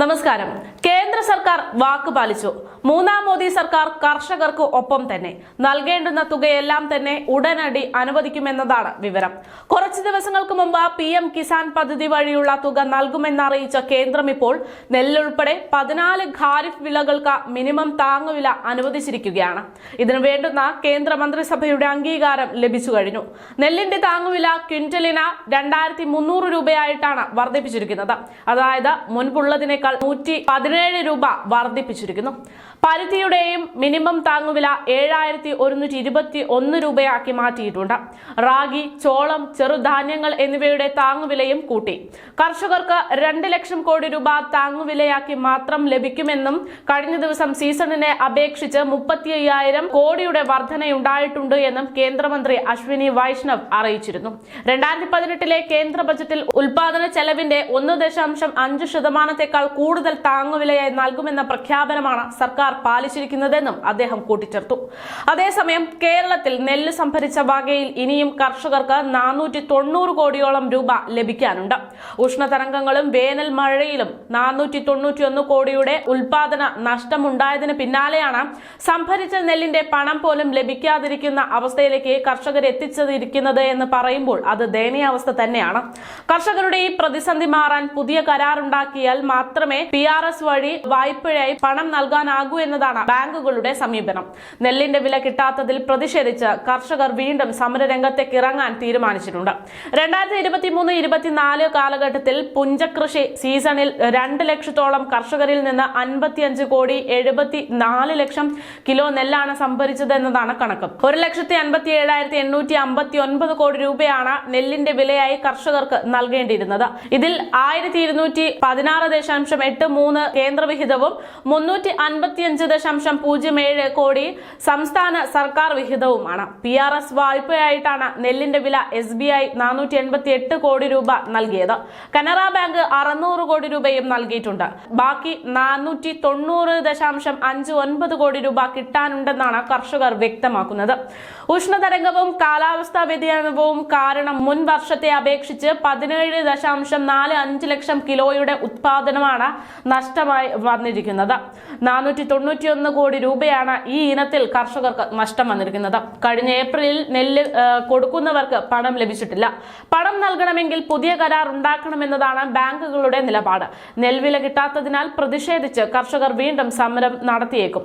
നമസ്കാരം. കേന്ദ്ര സർക്കാർ വാക്ക് പാലിച്ചു. മൂന്നാം മോദി സർക്കാർ കർഷകർക്ക് ഒപ്പം തന്നെ. നൽകേണ്ടുന്ന തുകയെല്ലാം തന്നെ ഉടനടി അനുവദിക്കുമെന്നതാണ് വിവരം. കുറച്ചു ദിവസങ്ങൾക്ക് മുമ്പ് പി എം കിസാൻ പദ്ധതി വഴിയുള്ള തുക നൽകുമെന്നറിയിച്ച കേന്ദ്രം ഇപ്പോൾ നെല്ലുൾപ്പെടെ പതിനാല് ഖാരിഫ് വിളകൾക്ക് മിനിമം താങ്ങുവില അനുവദിച്ചിരിക്കുകയാണ്. ഇതിനു വേണ്ടുന്ന കേന്ദ്ര മന്ത്രിസഭയുടെ അംഗീകാരം ലഭിച്ചു കഴിഞ്ഞു. നെല്ലിന്റെ താങ്ങുവില ക്വിന്റലിന് രണ്ടായിരത്തി മുന്നൂറ് രൂപയായിട്ടാണ് വർദ്ധിപ്പിച്ചിരിക്കുന്നത്. അതായത് മുൻപുള്ളതിനേക്കാൾ നൂറ്റി പതിനേഴ് രൂപ വർദ്ധിപ്പിച്ചിരിക്കുന്നു. പരുത്തിയുടെയും മിനിമം താങ്ങുവില ഏഴായിരത്തി ഒരുന്നൂറ്റി ഇരുപത്തി ഒന്ന് രൂപയാക്കി മാറ്റിയിട്ടുണ്ട്. റാഗി ചോളം ചെറുധാന്യങ്ങൾ എന്നിവയുടെ താങ്ങുവിലയും കൂട്ടി. കർഷകർക്ക് രണ്ട് ലക്ഷം കോടി രൂപ താങ്ങുവിലയാക്കി മാത്രം ലഭിക്കുമെന്നും കഴിഞ്ഞ ദിവസം സീസണിനെ അപേക്ഷിച്ച് മുപ്പത്തി അയ്യായിരം കോടിയുടെ വർധനയുണ്ടായിട്ടുണ്ട് എന്നും കേന്ദ്രമന്ത്രി അശ്വിനി വൈഷ്ണവ് അറിയിച്ചിരുന്നു. രണ്ടായിരത്തി പതിനെട്ടിലെ കേന്ദ്ര ബജറ്റിൽ ഉൽപാദന ചെലവിന്റെ ഒന്ന് ദശാംശം അഞ്ച് ശതമാനത്തെക്കാൾ കൂടുതൽ താങ്ങുവിലയായി നൽകുമെന്ന പ്രഖ്യാപനമാണ് സർക്കാർ പാലിച്ചിരിക്കുന്നതെന്നും അദ്ദേഹം കൂട്ടിച്ചേർത്തു. അതേസമയം കേരളത്തിൽ നെല്ല് സംഭരിച്ച വകയിൽ ഇനിയും കർഷകർക്ക് നാനൂറ്റി തൊണ്ണൂറ് കോടിയോളം രൂപ ലഭിക്കാനുണ്ട്. ഉഷ്ണതരംഗങ്ങളും വേനൽ മഴയിലും നാനൂറ്റി തൊണ്ണൂറ്റിയൊന്ന് കോടിയുടെ ഉൽപാദന നഷ്ടമുണ്ടായതിന് പിന്നാലെയാണ് സംഭരിച്ച നെല്ലിന്റെ പണം പോലും ലഭിക്കാതിരിക്കുന്ന അവസ്ഥയിലേക്ക് കർഷകർ എത്തിച്ചതിരിക്കുന്നത് എന്ന് പറയുമ്പോൾ അത് ദയനീയാവസ്ഥ തന്നെയാണ്. കർഷകരുടെ ഈ പ്രതിസന്ധി മാറാൻ പുതിയ കരാറുണ്ടാക്കിയാൽ മാത്രമേ പി വഴി വായ്പയായി പണം നൽകാനാകൂ എന്നതാണ് ബാങ്കുകളുടെ സമീപനം. നെല്ലിന്റെ വില കിട്ടാത്തതിൽ പ്രതിഷേധിച്ച് കർഷകർ വീണ്ടും സമരരംഗത്തേക്ക് ഇറങ്ങാൻ തീരുമാനിച്ചിട്ടുണ്ട്. രണ്ടായിരത്തി ഇരുപത്തി മൂന്ന് ഇരുപത്തിനാല് കാലഘട്ടത്തിൽ പുഞ്ചകൃഷി സീസണിൽ രണ്ട് ലക്ഷത്തോളം കർഷകരിൽ നിന്ന് അൻപത്തിയഞ്ച് കോടി എഴുപത്തി നാല് ലക്ഷം കിലോ നെല്ലാണ് സംഭരിച്ചത് എന്നതാണ് കണക്ക്. ഒരു ലക്ഷത്തി അൻപത്തി ഏഴായിരത്തി എണ്ണൂറ്റി അമ്പത്തി ഒൻപത് കോടി രൂപയാണ് നെല്ലിന്റെ വിലയായി കർഷകർക്ക് നൽകേണ്ടിയിരുന്നത്. ഇതിൽ ആയിരത്തി ഇരുന്നൂറ്റി പതിനാറ് ദശാംശം എട്ട് മൂന്ന് കേന്ദ്രവിഹിതവും മുന്നൂറ്റി അൻപത്തിയഞ്ച് ദശാംശം പൂജ്യം ഏഴ് കോടി സംസ്ഥാന സർക്കാർ വിഹിതവുമാണ്. പി ആർ എസ് വായ്പയായിട്ടാണ് നെല്ലിന്റെ വില എസ് ബി ഐ നാനൂറ്റി എൺപത്തി എട്ട് കോടി രൂപ നൽകിയത്. കനറ ബാങ്ക് അറുന്നൂറ് കോടി രൂപയും നൽകിയിട്ടുണ്ട്. ബാക്കി നാനൂറ്റി തൊണ്ണൂറ് ദശാംശം അഞ്ച് ഒൻപത് കോടി രൂപ കിട്ടാനുണ്ടെന്നാണ് കർഷകർ വ്യക്തമാക്കുന്നത്. ഉഷ്ണതരംഗവും കാലാവസ്ഥാ വ്യതിയാനവും കാരണം മുൻ വർഷത്തെ അപേക്ഷിച്ച് പതിനേഴ് ദശാംശം നാല് അഞ്ച് ലക്ഷം കിലോയുടെ ഉത്പാദനമാണ് നഷ്ടമായി വന്നിരിക്കുന്നത്. നാനൂറ്റി തൊണ്ണൂറ്റിയൊന്ന് കോടി രൂപയാണ് ഈ ഇനത്തിൽ കർഷകർക്ക് നഷ്ടം വന്നിരിക്കുന്നത്. കഴിഞ്ഞ ഏപ്രിലിൽ നെല്ല് കൊടുക്കുന്നവർക്ക് പണം ലഭിച്ചിട്ടില്ല. പണം നൽകണമെങ്കിൽ പുതിയ കരാർ ഉണ്ടാക്കണമെന്നതാണ് ബാങ്കുകളുടെ നിലപാട്. നെൽവില കിട്ടാത്തതിനാൽ പ്രതിഷേധിച്ച് കർഷകർ വീണ്ടും സമരം നടത്തിയേക്കും.